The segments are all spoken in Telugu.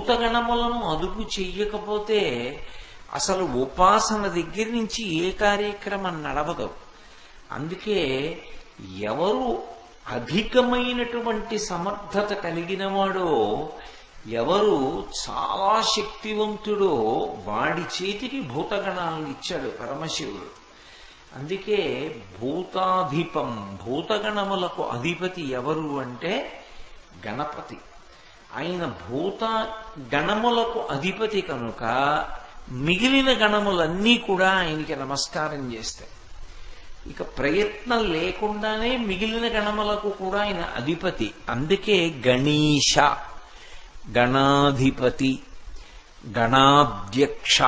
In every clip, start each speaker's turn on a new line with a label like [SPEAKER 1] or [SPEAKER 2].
[SPEAKER 1] భూతగణములను అదుపు చెయ్యకపోతే అసలు ఉపాసన దగ్గర నుంచి ఏ కార్యక్రమం నడవదు. అందుకే ఎవరు అధికమైనటువంటి సమర్థత కలిగినవాడో ఎవరు చాలా శక్తివంతుడో వాడి చేతికి భూతగణాలను ఇచ్చాడు పరమశివుడు. అందుకే భూతాధిపం భూతగణములకు అధిపతి ఎవరు అంటే గణపతి. ఆయన భూత గణములకు అధిపతి కనుక మిగిలిన గణములన్నీ కూడా ఆయనకి నమస్కారం చేస్తాయి ఇక ప్రయత్నం లేకుండానే మిగిలిన గణములకు కూడా ఆయన అధిపతి. అందుకే గణేష గణాధిపతి గణాధ్యక్ష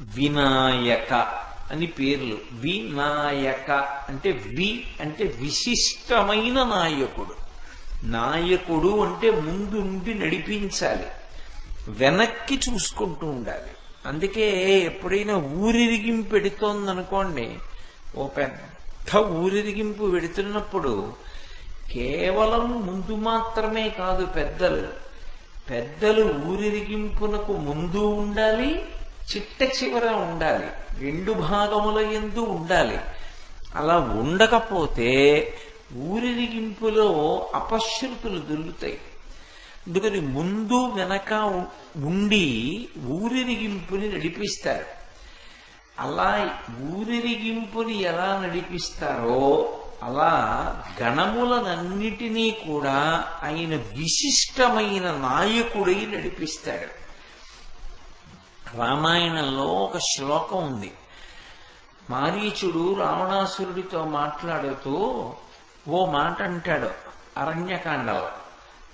[SPEAKER 1] వినాయక అని పేర్లు. వినాయక అంటే వి అంటే విశిష్టమైన నాయకుడు. నాయకుడు అంటే ముందుండి నడిపించాలి. వెనక్కి చూసుకుంటూ ఉండాలి. అందుకే ఎప్పుడైనా ఊరిరిగింపు పెడుతోందనుకోండి ఓ పెద్ద ఊరిరిగింపు పెడుతున్నప్పుడు కేవలం ముందు మాత్రమే కాదు పెద్దలు పెద్దలు ఊరిరిగింపునకు ముందు ఉండాలి చిట్ట చివర ఉండాలి రెండు భాగముల ఎందు ఉండాలి. అలా ఉండకపోతే ఊరిరిగింపులో అపశృతులు దొరుకుతాయి అందుకని ముందు వెనక ఉండి ఊరిరిగింపుని నడిపిస్తారు. అలా ఊరిరిగింపుని ఎలా నడిపిస్తారో అలా గణములనన్నిటినీ కూడా ఆయన విశిష్టమైన నాయకుడై నడిపిస్తాడు రామాయణంలో ఒక శ్లోకం ఉంది. మారీచుడు రావణాసురుడితో మాట్లాడుతూ ఓ మాట అంటాడు అరణ్యకాండలో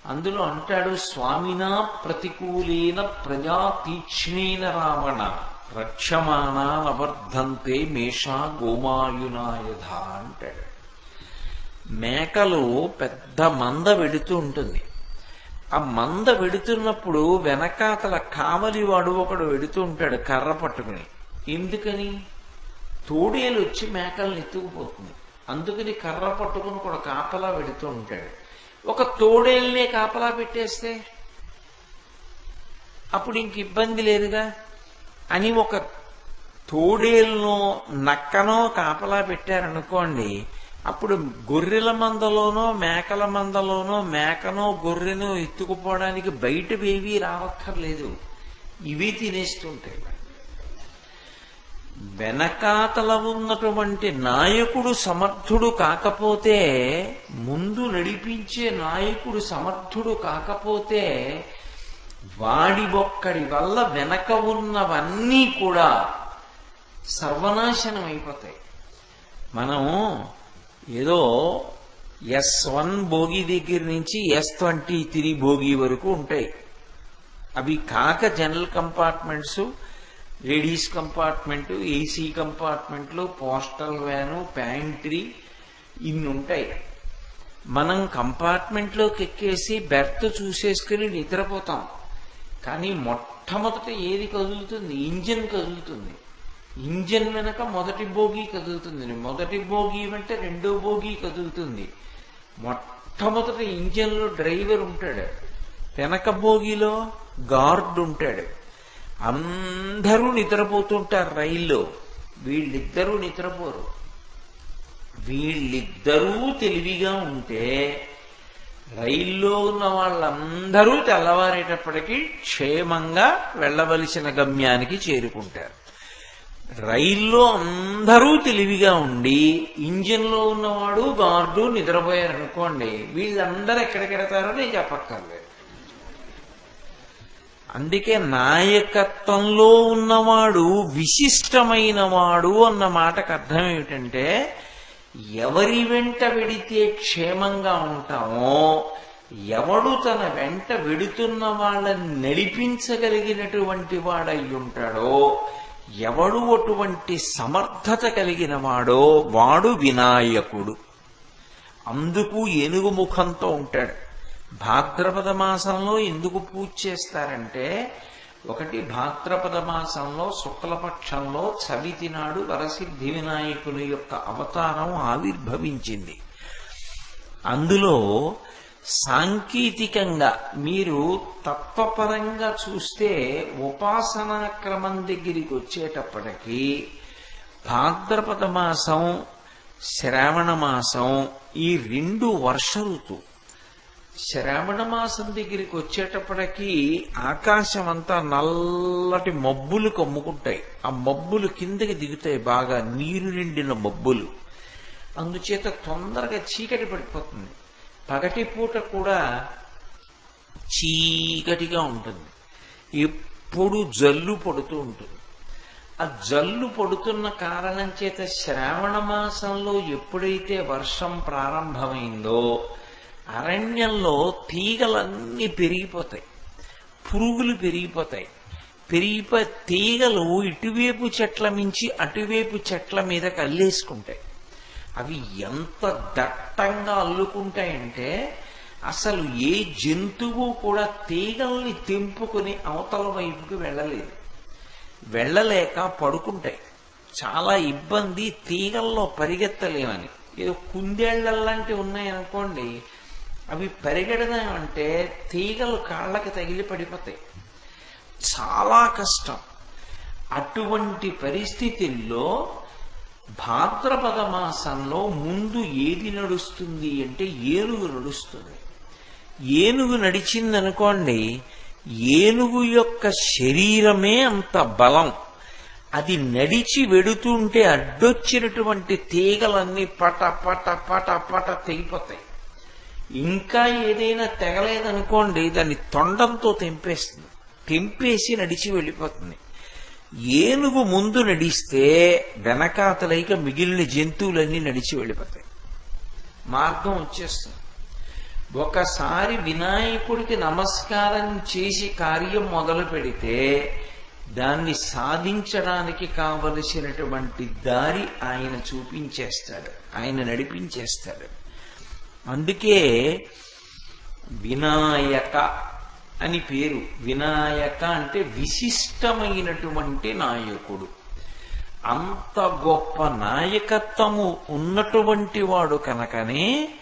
[SPEAKER 1] అందులో అంటాడు స్వామినా ప్రతికూలేన ప్రజా తీక్ష్ణేన రావణ రక్షమాణా నవర్ధంతే మేషా గోమాయునాయుధ అంటాడు. మేకలు పెద్ద మంద వెడుతూ ఉంటుంది. ఆ మంద వెడుతున్నప్పుడు వెనకాతల కావలివాడు ఒకడు వెడుతూ ఉంటాడు కర్ర పట్టుకుని. ఎందుకని? తోడేలు వచ్చి మేకలను ఎత్తుకుపోతుంది. అందుకని కర్ర పట్టుకుని కూడా కాపలా పెడుతూ ఉంటాడు. ఒక తోడేల్నే కాపలా పెట్టేస్తే అప్పుడు ఇంక ఇబ్బంది లేదుగా? అని ఒక తోడేలునో నక్కనో కాపలా పెట్టారనుకోండి అప్పుడు గొర్రెల మందలోనో మేకల మందలోనో మేకనో గొర్రెనో ఎత్తుకుపోవడానికి బయటవేవీ రావక్కర్లేదు. ఇవి తినేస్తుంటాయి. వెనకాతల ఉన్నటువంటి నాయకుడు సమర్థుడు కాకపోతే ముందు నడిపించే నాయకుడు సమర్థుడు కాకపోతే వాడి ఒక్కడి వల్ల వెనక ఉన్నవన్నీ కూడా సర్వనాశనం అయిపోతాయి. మనం ఏదో ఎస్ వన్ భోగి దగ్గర నుంచి ఎస్ ట్వంటీ త్రీ భోగి వరకు ఉంటాయి. అవి కాక general compartments ladies compartment AC కంపార్ట్మెంట్లు postal van pantry ఇన్ని ఉంటాయి. మనం కంపార్ట్మెంట్లోకి ఎక్కేసి బెర్త్ చూసేసుకుని నిద్రపోతాం. కానీ మొట్టమొదట ఏది కదులుతుంది? ఇంజిన్ కదులుతుంది. ఇంజిన్ వెనక మొదటి బోగి కదులుతుంది. మొదటి బోగి వెంట రెండో బోగి కదులుతుంది. మొట్టమొదట ఇంజిన్లో డ్రైవర్ ఉంటాడు. వెనక బోగిలో గార్డ్ ఉంటాడు. అందరూ నిద్రపోతుంటారు రైల్లో. వీళ్ళిద్దరూ నిద్రపోరు. వీళ్ళిద్దరూ తెలివిగా ఉంటే రైల్లో ఉన్న వాళ్ళందరూ తెల్లవారేటప్పటికీ క్షేమంగా వెళ్ళవలసిన గమ్యానికి చేరుకుంటారు. రైల్లో అందరూ తెలివిగా ఉండి ఇంజిన్లో ఉన్నవాడు గార్డు నిద్రపోయారనుకోండి వీళ్ళందరూ ఎక్కడికెడతారో నేను చెప్పక్కర్లేదు. అందుకే నాయకత్వంలో ఉన్నవాడు విశిష్టమైన వాడు అన్న మాటకు అర్థం ఏమిటంటే ఎవరి వెంట వెడితే క్షేమంగా ఉంటామో ఎవడు తన వెంట వెడుతున్న వాళ్ళని నడిపించగలిగినటువంటి వాడై ఉంటాడో ఎవడు అటువంటి సమర్థత కలిగిన వాడో వాడు వినాయకుడు. అందుకు ఏనుగు ముఖంతో ఉంటాడు. భాద్రపద మాసంలో ఎందుకు పూజ చేస్తారంటే ఒకటి భాద్రపద మాసంలో శుక్లపక్షంలో చవితి నాడు వరసిద్ధి వినాయకుని యొక్క అవతారం ఆవిర్భవించింది. అందులో సాంకేతికంగా మీరు తత్వపరంగా చూస్తే ఉపాసనా క్రమం దగ్గరికి వచ్చేటప్పటికీ భాద్రపద మాసం శ్రావణ మాసం ఈ రెండు వర్ష ఋతువు శ్రావణ మాసం దగ్గరికి వచ్చేటప్పటికి ఆకాశం అంతా నల్లటి మబ్బులు కమ్ముకుంటాయి. ఆ మబ్బులు కిందకి దిగుతాయి బాగా నీరు నిండిన మబ్బులు. అందుచేత తొందరగా చీకటి పడిపోతుంది. పగటిపూట కూడా చీకటిగా ఉంటుంది. ఎప్పుడు జల్లు పడుతూ ఉంటుంది. ఆ జల్లు పడుతున్న కారణం చేత శ్రావణ మాసంలో ఎప్పుడైతే వర్షం ప్రారంభమైందో అరణ్యంలో తీగలన్నీ పెరిగిపోతాయి. పురుగులు పెరిగిపోతాయి. పెరిగిపో తీగలు ఇటువైపు చెట్ల మించి అటువైపు చెట్ల మీద కల్లేసుకుంటాయి అవి ఎంత దట్టంగా అల్లుకుంటాయంటే అసలు ఏ జంతువు కూడా తీగల్ని తెంపుకుని అవతల వైపుకి వెళ్ళలేదు. వెళ్ళలేక పడుకుంటాయి. చాలా ఇబ్బంది తీగల్లో పరిగెత్తలేమని. ఏదో కుందేళ్ళలాంటివి ఉన్నాయనుకోండి అవి పరిగెడదాం అంటే తీగలు కాళ్ళకి తగిలి పడిపోతాయి. చాలా కష్టం. అటువంటి పరిస్థితుల్లో భాద్రపద మాసంలో ముందు ఏది నడుస్తుంది అంటే ఏనుగు నడుస్తుంది. ఏనుగు నడిచిందనుకోండి ఏనుగు యొక్క శరీరమే అంత బలం. అది నడిచి వెడుతుంటే అడ్డొచ్చినటువంటి తీగలన్నీ పట పట పట పట తెగిపోతాయి. ఇంకా ఏదైనా తెగలేదనుకోండి దాన్ని తొండంతో తెంపేస్తుంది. తెంపేసి నడిచి వెళ్ళిపోతుంది. ఏనుగు ముందు నడిస్తే వెనకాతలైక మిగిలిన జంతువులన్నీ నడిచి వెళ్ళిపోతాయి. మార్గం వచ్చేస్తుంది. ఒకసారి వినాయకుడికి నమస్కారం చేసి కార్యం మొదలు పెడితే దాన్ని సాధించడానికి కావలసినటువంటి దారి ఆయన చూపించేస్తాడు. ఆయన నడిపించేస్తాడు. అందుకే వినాయక అని పేరు. వినాయక అంటే విశిష్టమైనటువంటి నాయకుడు. అంత గొప్ప నాయకత్వము ఉన్నటువంటి వాడు కనుకనే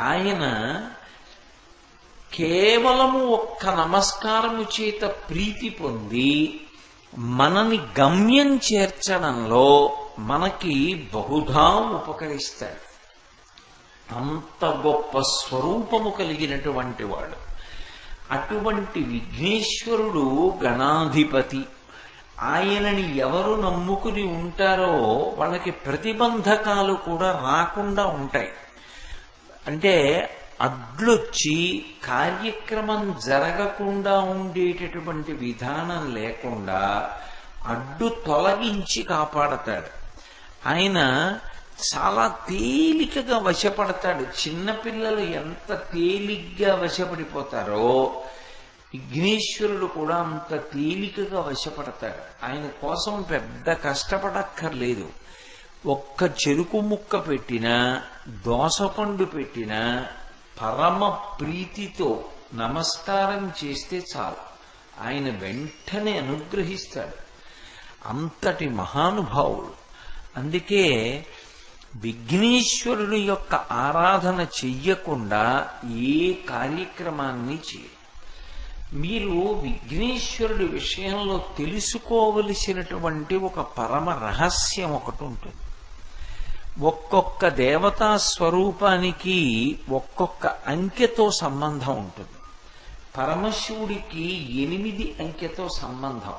[SPEAKER 1] ఆయన కేవలము ఒక్క నమస్కారము చేత ప్రీతి పొంది మనని గమ్యం చేర్చడంలో మనకి బహుధా ఉపకరిస్తాడు. అంత గొప్ప స్వరూపము కలిగినటువంటి వాడు. అటువంటి విఘ్నేశ్వరుడు గణాధిపతి. ఆయనని ఎవరు నమ్ముకుని ఉంటారో వాళ్ళకి ప్రతిబంధకాలు కూడా రాకుండా ఉంటాయి. అంటే అడ్లొచ్చి కార్యక్రమం జరగకుండా ఉండేటటువంటి విధానం లేకుండా అడ్డు తొలగించి కాపాడతాడు. ఆయన చాలా తేలికగా వశపడతాడు. చిన్నపిల్లలు ఎంత తేలిగ్గా వశపడిపోతారో విఘ్నేశ్వరుడు కూడా అంత తేలికగా వశపడతాడు. ఆయన కోసం పెద్ద కష్టపడక్కర్లేదు. ఒక్క చెరుకు ముక్క పెట్టినా దోసపండు పెట్టినా పరమ ప్రీతితో నమస్కారం చేస్తే చాలు. ఆయన వెంటనే అనుగ్రహిస్తాడు. అంతటి మహానుభావుడు. అందుకే విఘ్నేశ్వరుని యొక్క ఆరాధన చెయ్యకుండా ఏ కార్యక్రమాన్ని చేయరు. మీరు విఘ్నేశ్వరుడి విషయంలో తెలుసుకోవలసినటువంటి ఒక పరమ రహస్యం ఒకటి ఉంటుంది. ఒక్కొక్క దేవతా స్వరూపానికి ఒక్కొక్క అంకెతో సంబంధం ఉంటుంది. పరమశివుడికి ఎనిమిది అంకెతో సంబంధం.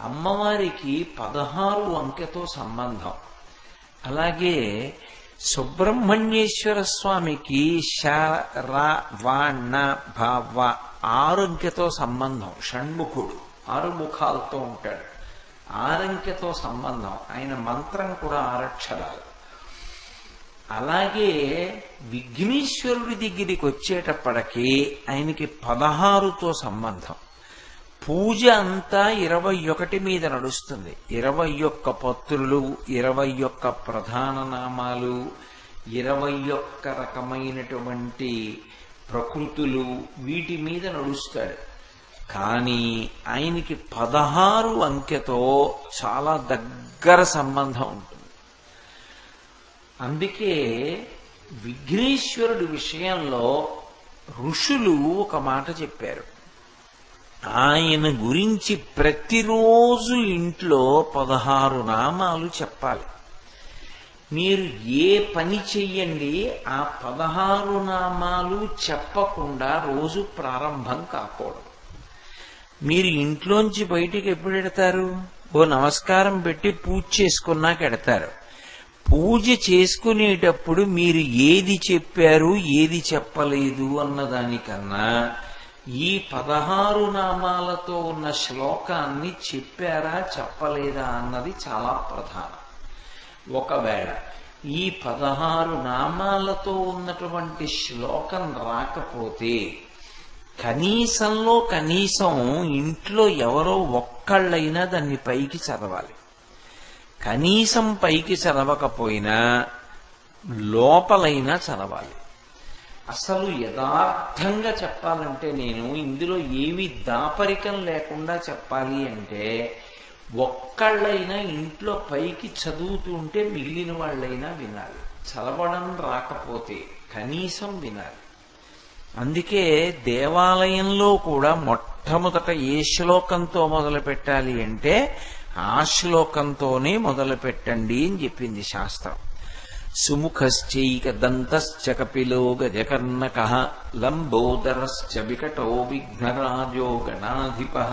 [SPEAKER 1] అమ్మవారికి పదహారు అంకెతో సంబంధం. అలాగే సుబ్రహ్మణ్యేశ్వర స్వామికి ష ర వ ణ భ వ సంబంధం. షణ్ముఖుడు ఆరు ముఖాలతో ఉంటాడు. ఆరంకెతో సంబంధం. ఆయన మంత్రం కూడా ఆరక్షరాలు. అలాగే విఘ్నేశ్వరుడి దగ్గరికి వచ్చేటప్పటికి ఆయనకి పదహారుతో సంబంధం. పూజ అంతా ఇరవై ఒకటి మీద నడుస్తుంది. ఇరవై ఒక్క పత్రులు ఇరవై ఒక్క ప్రధాన నామాలు ఇరవై ఒక్క రకమైనటువంటి ప్రకృతులు వీటి మీద నడుస్తాడు. కానీ ఆయనకి పదహారు అంకెతో చాలా దగ్గర సంబంధం ఉంటుంది. అందుకే విఘ్నేశ్వరుడి విషయంలో ఋషులు ఒక మాట చెప్పారు. ఆయన గురించి ప్రతిరోజు ఇంట్లో పదహారు నామాలు చెప్పాలి. మీరు ఏ పని చెయ్యండి ఆ పదహారు నామాలు చెప్పకుండా రోజు ప్రారంభం కాకూడదు. మీరు ఇంట్లోంచి బయటికి ఎప్పుడు ఎడతారు? ఓ నమస్కారం పెట్టి పూజ చేసుకున్నాక ఎడతారు. పూజ చేసుకునేటప్పుడు మీరు ఏది చెప్పారు ఏది చెప్పలేదు అన్నదానికన్నా ఈ పదహారు నామాలతో ఉన్న శ్లోకాన్ని చెప్పారా చెప్పలేదా అన్నది చాలా ప్రధానం. ఒకవేళ ఈ పదహారు నామాలతో ఉన్నటువంటి శ్లోకం రాకపోతే కనీసంలో కనీసం ఇంట్లో ఎవరో ఒక్కళ్ళైనా దాన్ని పైకి చదవాలి. కనీసం పైకి చదవకపోయినా లోపలైనా చదవాలి. అసలు యథార్థంగా చెప్పాలంటే నేను ఇందులో ఏమి దాపరికం లేకుండా చెప్పాలి అంటే ఒక్కళ్ళైనా ఇంట్లో పైకి చదువుతుంటే మిగిలిన వాళ్ళైనా వినాలి. చదవడం రాకపోతే కనీసం వినాలి. అందుకే దేవాలయంలో కూడా మొట్టమొదట ఏ శ్లోకంతో మొదలు పెట్టాలి అంటే ఆ శ్లోకంతోనే మొదలు పెట్టండి అని చెప్పింది శాస్త్రం. सुमुखश्चैकदन्तश्च कपिलो गजकर्णकः लम्बोदरश्च विकटो विघ्नराजो गणाधिपः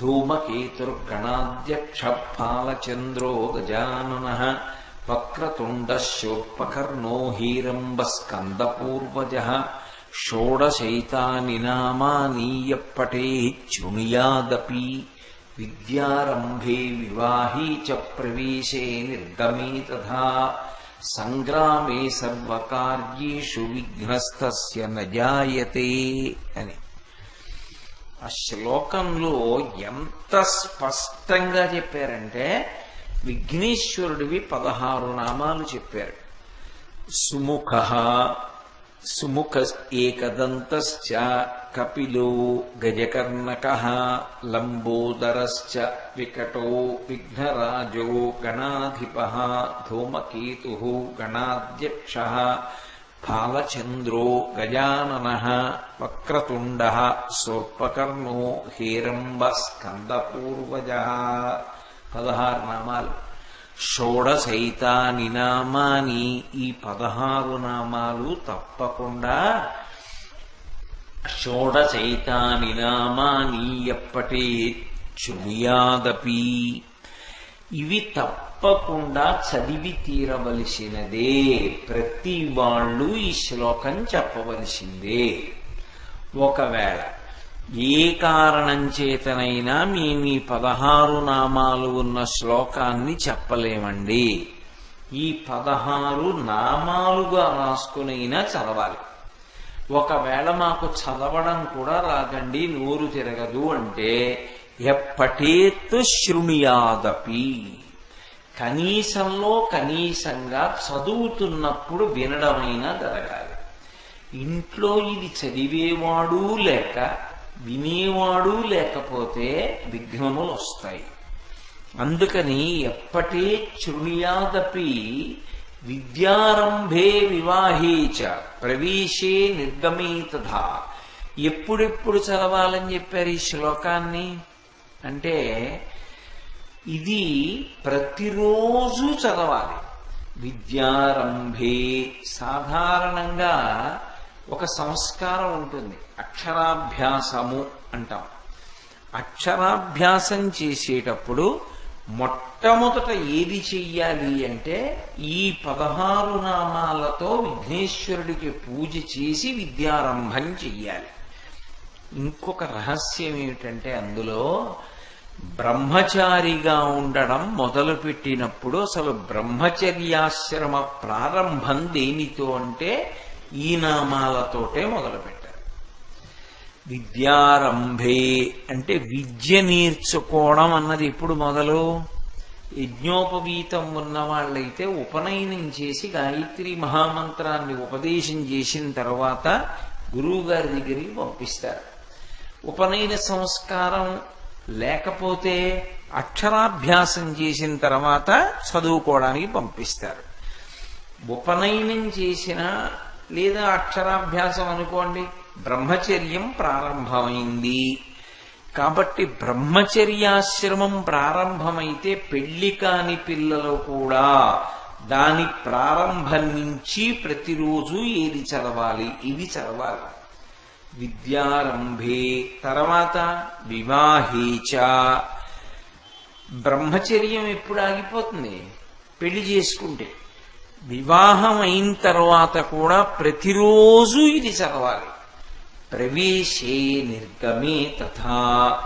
[SPEAKER 1] धूमकेतुर्गणाध्यक्षपालचन्द्रो गजाननः वक्रतुण्डस्योपकर्णो हीरम्बस्कन्दपूर्वजः षोडशैतानि नामानीयपटेः चुमियादपि विद्यारम्भे विवाही च प्रवेशे निर्गमे तथा సంగ్రామే సర్వకార్యేషు విఘ్నస్తస్య నజాయతే అని. ఆ శ్లోకంలో ఎంత స్పష్టంగా చెప్పారంటే విఘ్నేశ్వరుడివి పదహారు నామాలు చెప్పారు. సుముఖ सुमुख एकदन्तश्च कपिलो गजकर्णकः लम्बोदरश्च विकटो विघ्नराजो गणाधिपः धूमकेतुः गणाध्यक्षः फालचन्द्रो गजाननः वक्रतुण्डः स्वर्पकर्णो हेरम्बस्कन्दपूर्वजः। ततः షోడశైతాని నామాని ఈ పదహారు నామాలు తప్పకుండా షోడశైతాని నామాని ఎప్పటి చుయాదపి ఇవి తప్పకుండా చదివి తీరవలసినదే. ప్రతి వాళ్ళు ఈ శ్లోకం చెప్పవలసిందే. ఒకవేళ ఏ కారణం చేతనైనా మేము ఈ పదహారు నామాలు ఉన్న శ్లోకాన్ని చెప్పలేమండి. ఈ పదహారు నామాలుగా రాసుకునైనా చదవాలి. ఒకవేళ మాకు చదవడం కూడా రాకండి నోరు తిరగదు అంటే ఎప్పటేత్తు శృణుయాదపి. కనీసంలో కనీసంగా చదువుతున్నప్పుడు వినడమైనా జరగాలి. ఇంట్లో ఇది చదివేవాడు లేక వినేవాడు లేకపోతే విఘ్నములు వస్తాయి. అందుకని ఎప్పటే శృణుయాదపి విద్యారంభే వివాహే చ ప్రవేశే నిర్గమేతథా ఎప్పుడెప్పుడు చదవాలని చెప్పారు ఈ శ్లోకాన్ని? అంటే ఇది ప్రతిరోజు చదవాలి. విద్యారంభే సాధారణంగా ఒక సంస్కారం ఉంటుంది. అక్షరాభ్యాసము అంటాం. అక్షరాభ్యాసం చేసేటప్పుడు మొట్టమొదట ఏది చెయ్యాలి అంటే ఈ పదహారు నామాలతో విఘ్నేశ్వరుడికి పూజ చేసి విద్యారంభం చెయ్యాలి. ఇంకొక రహస్యం ఏమిటంటే అందులో బ్రహ్మచారిగా ఉండడం మొదలుపెట్టినప్పుడు అసలు బ్రహ్మచర్యాశ్రమ ప్రారంభం దేనితో అంటే ఈ నామాలతోటే మొదలుపెట్టారు. విద్యారంభే అంటే విద్య నేర్చుకోవడం అన్నది ఎప్పుడు మొదలు? యజ్ఞోపవీతం ఉన్న వాళ్ళైతే ఉపనయనం చేసి గాయత్రి మహామంత్రాన్ని ఉపదేశం చేసిన తర్వాత గురువుగారి దగ్గరికి పంపిస్తారు. ఉపనయన సంస్కారం లేకపోతే అక్షరాభ్యాసం చేసిన తర్వాత చదువుకోవడానికి పంపిస్తారు. ఉపనయనం చేసిన లేదా అక్షరాభ్యాసం అనుకోండి బ్రహ్మచర్యం ప్రారంభమైంది. కాబట్టి బ్రహ్మచర్యాశ్రమం ప్రారంభమైతే పెళ్ళి కాని పిల్లలు కూడా దాని ప్రారంభం నుంచి ప్రతిరోజు ఏది చదవాలి? ఇది చదవాలి. విద్యారంభే తర్వాత వివాహేచ బ్రహ్మచర్యం ఎప్పుడు ఆగిపోతుంది? పెళ్ళి చేసుకుంటే. వివాహం అయిన తర్వాత కూడా ప్రతిరోజు ఇది చదవాలి. ప్రవేశే నిర్గమే తథా.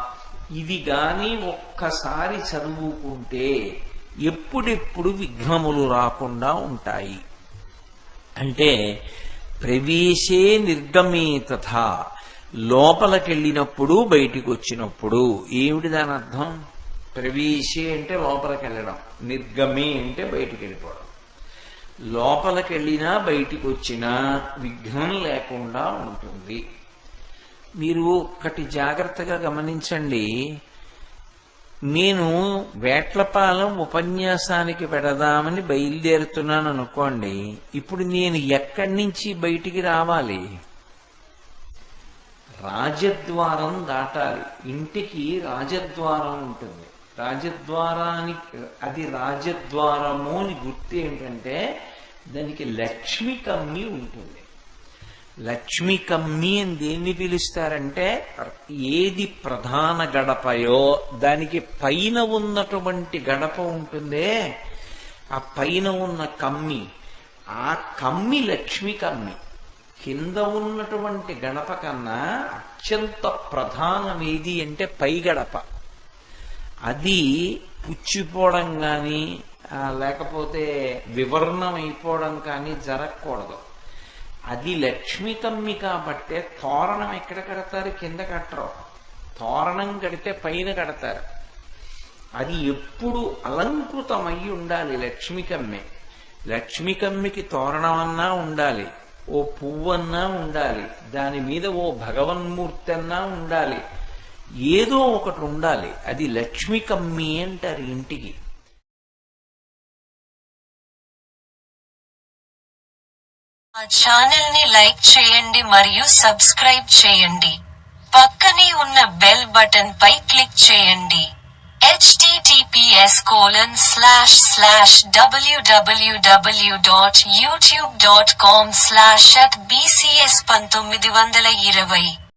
[SPEAKER 1] ఇది గాని ఒక్కసారి చదువుకుంటే ఎప్పుడెప్పుడు విఘ్నములు రాకుండా ఉంటాయి. అంటే ప్రవేశే నిర్గమే తథా. లోపలికెళ్ళినప్పుడు బయటికి వచ్చినప్పుడు ఏమిటి దాని అర్థం ప్రవేశే అంటే లోపలికి వెళ్ళడం నిర్గమే అంటే బయటికి వెళ్ళిపోవడం లోపలికి వెళ్ళినా బయటికి వచ్చినా విఘ్నం లేకుండా ఉంటుంది. మీరు ఒక్కటి జాగ్రత్తగా గమనించండి. నేను వేట్లపాలెం ఉపన్యాసానికి పెడదామని బయలుదేరుతున్నాను అనుకోండి ఇప్పుడు నేను ఎక్కడి నుంచి బయటికి రావాలి? రాజద్వారం దాటాలి. ఇంటికి రాజద్వారం ఉంటుంది. రాజద్వారానికి అది రాజద్వారము అని గుర్తు ఏంటంటే దానికి లక్ష్మి కమ్మి ఉంటుంది. లక్ష్మి కమ్మి అని దేన్ని పిలుస్తారంటే ఏది ప్రధాన గడపయో దానికి పైన ఉన్నటువంటి గడప ఉంటుందే ఆ పైన ఉన్న కమ్మి. ఆ కమ్మి లక్ష్మి కమ్మి కింద ఉన్నటువంటి గడప కన్నా అత్యంత ప్రధానమేది అంటే పై గడప అది పుచ్చిపోవడం కానీ లేకపోతే వివరణం అయిపోవడం కానీ జరగకూడదు. అది లక్ష్మి కమ్మి కాబట్టే తోరణం ఎక్కడ కడతారు? కింద కట్టరు. తోరణం కడితే పైన కడతారు. అది ఎప్పుడు అలంకృతమై ఉండాలి లక్ష్మికమ్మే లక్ష్మికమ్మికి తోరణమన్నా తోరణం అన్నా ఉండాలి. ఓ పువ్వన్నా ఉండాలి. దాని మీద ఓ భగవన్మూర్తి అన్నా ఉండాలి. ఏదో ఒకటి ఉండాలి. అది లక్ష్మికమ్మి అంటారు ఇంటికి.
[SPEAKER 2] మా ఛానల్ని లైక్ చేయండి మరియు సబ్స్క్రైబ్ చేయండి. పక్కనే ఉన్న బెల్ బటన్ పై క్లిక్ చేయండి. HTTPS colon slash slash www.youtube.com dot YouTube dot com slash BCS పంతొమ్మిది వందల ఇరవై.